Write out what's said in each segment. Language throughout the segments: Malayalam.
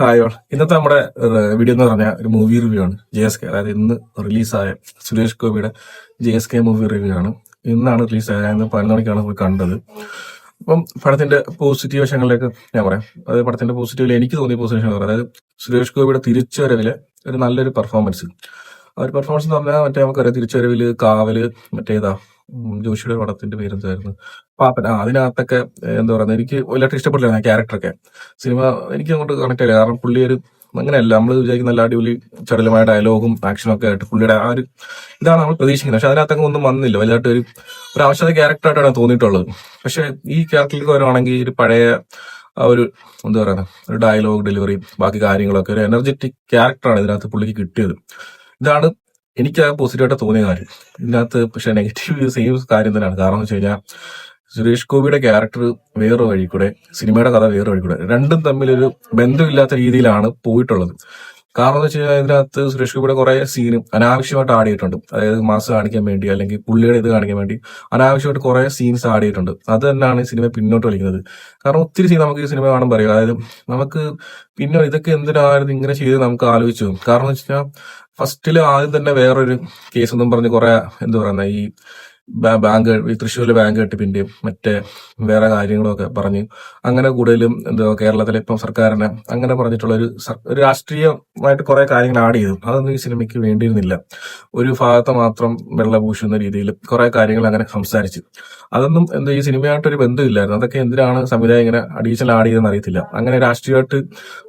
ഹായ് ഓൾ ഇന്നത്തെ നമ്മുടെ വീഡിയോ എന്ന് പറഞ്ഞാൽ ഒരു മൂവി റിവ്യൂ ആണ്. ജെ എസ് കെ അതായത് ഇന്ന് റിലീസായ സുരേഷ് ഗോപിയുടെ J S K movie review ആണ്. ഇന്നാണ് റിലീസായത് ഇന്ന് പതിനൊന്ന് മണിക്കാണ് നമ്മൾ കണ്ടത്. അപ്പം പടത്തിന്റെ പോസിറ്റീവ് വശങ്ങളിലേക്ക് ഞാൻ പറയാം. അതായത് പടത്തിന്റെ പോസിറ്റീവിൽ എനിക്ക് തോന്നിയ പോസിറ്റീവ് വശങ്ങൾ അതായത് സുരേഷ് ഗോപിയുടെ തിരിച്ചുവരവിൽ ഒരു നല്ലൊരു പെർഫോമൻസ് ആ ഒരു പെർഫോമൻസ് എന്ന് പറഞ്ഞാൽ മറ്റേ നമുക്കറിയാം തിരിച്ചുവരവിൽ കാവൽ മറ്റേതാ ജോഷിയുടെ പടത്തിന്റെ പേരെന്തായിരുന്നു? പാപ്പൻ. ആ അതിനകത്തൊക്കെ എന്താ പറയുക എനിക്ക് വല്ലാട്ട് ഇഷ്ടപ്പെട്ടില്ല ആ ക്യാരക്ടറൊക്കെ. സിനിമ എനിക്ക് അങ്ങോട്ട് കണക്ട് ആയില്ല. കാരണം പുള്ളി ഒരു അങ്ങനെയല്ല നമ്മൾ വിചാരിക്കുന്ന നല്ല അടിപൊളി ചടലമായ ഡയലോഗും ആക്ഷനും ഒക്കെ ആയിട്ട് പുള്ളിയുടെ ആ ഒരു ഇതാണ് നമ്മൾ പ്രതീക്ഷിക്കുന്നത്. പക്ഷെ അതിനകത്തൊക്കെ ഒന്നും വന്നില്ല. വലുതായിട്ട് ഒരു ഒരു ആവശ്യത ക്യാരക്ടറായിട്ടാണ് തോന്നിയിട്ടുള്ളത്. പക്ഷെ ഈ ക്യാരക്ടറിലേക്ക് വരുവാണെങ്കിൽ ഒരു പഴയ ഒരു എന്താ പറയുക ഒരു ഡയലോഗ് ഡെലിവറി ബാക്കി കാര്യങ്ങളൊക്കെ ഒരു എനർജറ്റിക് ക്യാരക്ടറാണ് ഇതിനകത്ത് പുള്ളിക്ക് കിട്ടിയത്. ഇതാണ് എനിക്ക് ആ പോസിറ്റീവായിട്ട് തോന്നിയ കാര്യം. ഇതിനകത്ത് പക്ഷെ നെഗറ്റീവ് സെയിം കാര്യം തന്നെയാണ്. കാരണം എന്ന് വെച്ച് കഴിഞ്ഞാൽ സുരേഷ് ഗോപിയുടെ ക്യാരക്ടർ വേറെ വഴി കൂടെ സിനിമയുടെ കഥ വേറെ വഴി കൂടെ രണ്ടും തമ്മിലൊരു ബന്ധമില്ലാത്ത രീതിയിലാണ് പോയിട്ടുള്ളത്. കാരണം എന്ന് വെച്ച് കഴിഞ്ഞാൽ ഇതിനകത്ത് സുരേഷ് ഗോപിയുടെ കുറെ സീന് അനാവശ്യമായിട്ട് ആഡ് ചെയ്തിട്ടുണ്ട്. അതായത് മാസ് കാണിക്കാൻ വേണ്ടി അല്ലെങ്കിൽ പുള്ളിയുടെ ഇത് കാണിക്കാൻ വേണ്ടി അനാവശ്യമായിട്ട് കുറെ സീൻസ് ആഡ് ചെയ്തിട്ടുണ്ട്. അത് തന്നെയാണ് ഈ സിനിമ പിന്നോട്ട് വലിക്കുന്നത്. കാരണം ഒത്തിരി സീൻ നമുക്ക് ഈ സിനിമ കാണാൻ പറയും അതായത് നമുക്ക് പിന്നെ ഇതൊക്കെ എന്തിനായിരുന്നു ഇങ്ങനെ ചെയ്ത് നമുക്ക് ആലോചിച്ചു കാരണം എന്ന് വെച്ചാൽ ഫസ്റ്റിൽ ആദ്യം തന്നെ വേറൊരു കേസ് എന്നും പറഞ്ഞ് കുറെ എന്താ പറയുന്നത് ഈ ബാങ്ക് തൃശ്ശൂരിലെ ബാങ്ക് കെട്ടിപ്പിന്റെയും മറ്റേ വേറെ കാര്യങ്ങളൊക്കെ പറഞ്ഞ്. അങ്ങനെ കൂടുതലും എന്താ കേരളത്തിലെ ഇപ്പം സർക്കാരിനെ അങ്ങനെ പറഞ്ഞിട്ടുള്ള ഒരു ഒരു രാഷ്ട്രീയമായിട്ട് കുറെ കാര്യങ്ങൾ ആഡ് ചെയ്തു. അതൊന്നും ഈ സിനിമയ്ക്ക് വേണ്ടിയിരുന്നില്ല. ഒരു ഭാഗത്ത് മാത്രം വെള്ളപൂശുന്ന രീതിയിൽ കുറെ കാര്യങ്ങൾ അങ്ങനെ സംസാരിച്ചു. അതൊന്നും എന്താ ഈ സിനിമയായിട്ടൊരു ബന്ധമില്ലായിരുന്നു. അതൊക്കെ എന്തിനാണ് സംവിധായകൻ ഇങ്ങനെ അഡീഷണൽ ആഡ് ചെയ്തെന്ന് അറിയത്തില്ല. അങ്ങനെ രാഷ്ട്രീയമായിട്ട്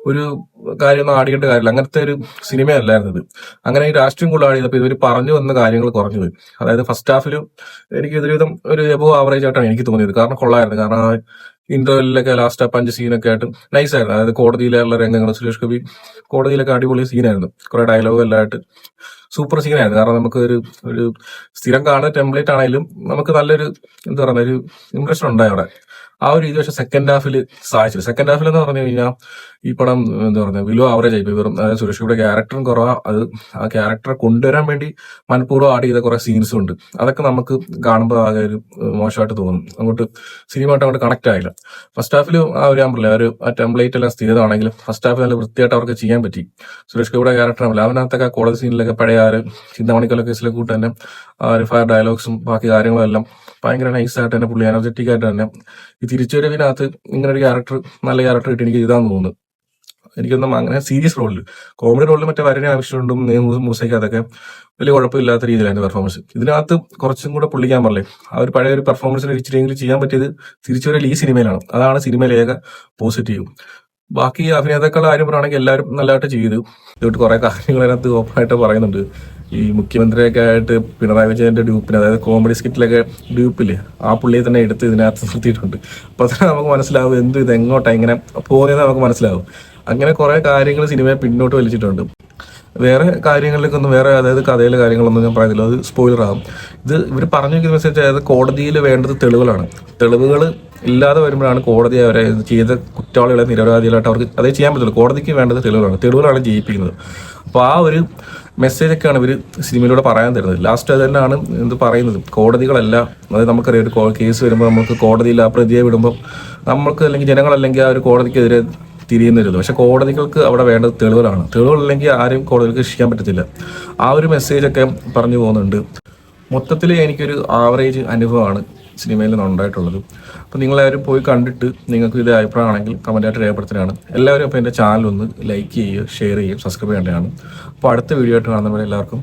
ഒരു കാര്യമൊന്നും ആഡ് ചെയ്യേണ്ട കാര്യമില്ല. അങ്ങനത്തെ ഒരു സിനിമയല്ലായിരുന്നത്. അങ്ങനെ ഈ രാഷ്ട്രീയം കൂടുതൽ ആഡ് ചെയ്തപ്പോൾ ഇവർ പറഞ്ഞു വന്ന കാര്യങ്ങൾ കുറഞ്ഞു അതായത് ഫസ്റ്റ് ഹാഫിൽ എനിക്ക് ഒരുവിധം ഒരു എബോ ആവറേജ് ആയിട്ടാണ് എനിക്ക് തോന്നിയത്. കാരണം കൊള്ളായിരുന്നു. കാരണം ആ ഇന്റർവെല്ലിലൊക്കെ ലാസ്റ്റ് ആ പഞ്ച് സീനൊക്കെ ആയിട്ട് നൈസ് ആയിരുന്നു. അതായത് കോടതിയിലുള്ള രംഗങ്ങൾ സുരേഷ് ഗോപി കോടതിയിലൊക്കെ അടിപൊളി സീനായിരുന്നു കുറെ ഡയലോഗ് എല്ലാം ആയിട്ട്. സൂപ്പർ സീനായിരുന്നു. കാരണം നമുക്ക് ഒരു ഒരു സ്ഥിരം കാണുന്ന ടെംപ്ലേറ്റ് ആണെങ്കിലും നമുക്ക് നല്ലൊരു എന്താ പറയുക ഒരു ഇംപ്രഷൻ ഉണ്ടായി അവിടെ. ആ ഒരു ഇത് പക്ഷെ സെക്കൻഡ് ഹാഫിൽ സഹായിച്ചു സെക്കൻഡ് ഹാഫിൽ എന്ന് പറഞ്ഞു കഴിഞ്ഞാൽ ഈ പടം എന്താ പറയുക വിലോ ആവറേജ് ആയി. വെറും അതായത് സുരക്ഷയുടെ ക്യാരക്ടറും കുറവാ. അത് ആ ക്യാരക്ടറെ കൊണ്ടുവരാൻ വേണ്ടി മനഃപൂർവം ആഡ് ചെയ്ത കുറെ സീൻസും ഉണ്ട്. അതൊക്കെ നമുക്ക് കാണുമ്പോൾ ആകെ ഒരു മോശമായിട്ട് തോന്നും. അങ്ങോട്ട് സിനിമയായിട്ട് അങ്ങോട്ട് കണക്ട് ആയില്ല. ഫസ്റ്റ് ഹാഫിൽ ആ ഒരു ഞാൻ ഒരു ആ ടെംപ്ലേറ്റ് എല്ലാം സ്ഥിരതാണെങ്കിലും ഫസ്റ്റ് ഹാഫിൽ നല്ല വൃത്തിയായിട്ട് അവർക്ക് ചെയ്യാൻ പറ്റി. സുരേഷ് ഗോപിയുടെ ക്യാരക്ടർ ആണല്ലോ. അവനകത്തൊക്കെ കോളേജ് സീനിലൊക്കെ പഴയ ആ ഒരു ചിന്താമണിക്കല കേസിലെ കൂട്ട് തന്നെ റിഫയർ ഡയലോഗ്സും ബാക്കി കാര്യങ്ങളും എല്ലാം ഭയങ്കര നൈസായിട്ട് തന്നെ പുള്ളി എനർജറ്റിക് ആയിട്ട് തന്നെ. ഈ തിരിച്ചുവരവിനകത്ത് ഇങ്ങനെ ഒരു ക്യാരക്ടർ നല്ല ക്യാരക്ടർ ഇട്ട് എനിക്ക് ഇതാന്ന് തോന്നുന്നു. എനിക്കൊന്നും അങ്ങനെ സീരിയസ് റോളിൽ കോമഡി റോളിൽ മറ്റേ വരനെ ആവശ്യമുണ്ടും മൂസയ്ക്ക് അതൊക്കെ വലിയ കുഴപ്പമില്ലാത്ത രീതിയിലാണ് പെർഫോമൻസ് ഇതിനകത്ത് കുറച്ചും കൂടെ പുള്ളിക്കാൻ പറയേ ആ ഒരു പഴയ ഒരു പെർഫോമൻസിന് ഇച്ചിരിയെങ്കിലും ചെയ്യാൻ പറ്റിയത് തിരിച്ചുവരൽ ഈ സിനിമയിലാണ് അതാണ് സിനിമയിലെ പോസിറ്റീവ് ബാക്കി അഭിനേതാക്കളുടെ കാര്യം പറയുകയാണെങ്കിൽ എല്ലാവരും നല്ലതായിട്ട് ചെയ്തു. ഇതുകൊണ്ട് കുറെ കാര്യങ്ങൾ അതിനകത്ത് ഓപ്പണായിട്ട് പറയുന്നുണ്ട്. ഈ മുഖ്യമന്ത്രിയൊക്കെ ആയിട്ട് പിണറായി വിജയന്റെ ഡ്യൂപ്പിന് അതായത് കോമഡി സ്കിറ്റിലൊക്കെ ഡ്യൂപ്പിൽ ആ പുള്ളിയെ തന്നെ എടുത്ത് ഇതിനകത്ത് നിർത്തിയിട്ടുണ്ട്. അപ്പൊ തന്നെ നമുക്ക് മനസ്സിലാവും എന്ത് ഇത് എങ്ങോട്ടാ ഇങ്ങനെ പോകുന്നത് നമുക്ക് മനസ്സിലാവും. അങ്ങനെ കുറെ കാര്യങ്ങൾ സിനിമയെ പിന്നോട്ട് വലിച്ചിട്ടുണ്ട്. വേറെ കാര്യങ്ങളിലേക്കൊന്നും വേറെ അതായത് കഥയിലെ കാര്യങ്ങളൊന്നും ഞാൻ പറയുന്നില്ല. അത് സ്പോയിലർ ആകും ഇത് ഇവർ പറഞ്ഞു വെക്കുന്ന മെസ്സേജ് അതായത് കോടതിയിൽ വേണ്ടത് തെളിവുകളാണ്. തെളിവുകൾ ഇല്ലാതെ വരുമ്പോഴാണ് കോടതി അവരെ ചെയ്ത കുറ്റവാളികളെ നിരപരാധികളായിട്ട് അവർക്ക് അതേ ചെയ്യാൻ പറ്റുള്ളൂ കോടതിക്ക് വേണ്ടത് തെളിവുകളാണ്. തെളിവുകളാണ് ജയിപ്പിക്കുന്നത്. അപ്പോൾ ആ ഒരു മെസ്സേജ് ഒക്കെയാണ് ഇവർ സിനിമയിലൂടെ പറയാൻ തരുന്നത്. ലാസ്റ്റ് അത് തന്നെയാണ് എന്ത് പറയുന്നത്. കോടതികളല്ല അതായത് നമുക്കറിയാം ഒരു കേസ് വരുമ്പോൾ നമുക്ക് കോടതിയിൽ ആ പ്രതിയെ വിടുമ്പോൾ നമ്മൾക്ക് അല്ലെങ്കിൽ ജനങ്ങളല്ലെങ്കിൽ ആ ഒരു കോടതിക്കെതിരെ തിരിയുന്നൊരിത്. പക്ഷെ കോടതികൾക്ക് അവിടെ വേണ്ടത് തെളിവുകളാണ് തെളിവുകളില്ലെങ്കിൽ ആരെയും കോടതികൾക്ക് രക്ഷിക്കാൻ പറ്റത്തില്ല. ആ ഒരു മെസ്സേജൊക്കെ പറഞ്ഞു പോകുന്നുണ്ട്. മൊത്തത്തിൽ എനിക്കൊരു ആവറേജ് അനുഭവമാണ് സിനിമയിൽ നിന്ന് ഉണ്ടായിട്ടുള്ളത് അപ്പോൾ നിങ്ങളെല്ലാവരും പോയി കണ്ടിട്ട് നിങ്ങൾക്ക് ഇത് അഭിപ്രായമാണെങ്കിൽ കമന്റായിട്ട് രേഖപ്പെടുത്തലാണ് എല്ലാവരും അപ്പോൾ എന്റെ ചാനൽ ഒന്ന് ലൈക്ക് ചെയ്യുക ഷെയർ ചെയ്യുക സബ്സ്ക്രൈബ് ചെയ്യേണ്ടതാണ്. അപ്പോൾ അടുത്ത വീഡിയോ ആയിട്ട് കാണുന്നവരെ എല്ലാവർക്കും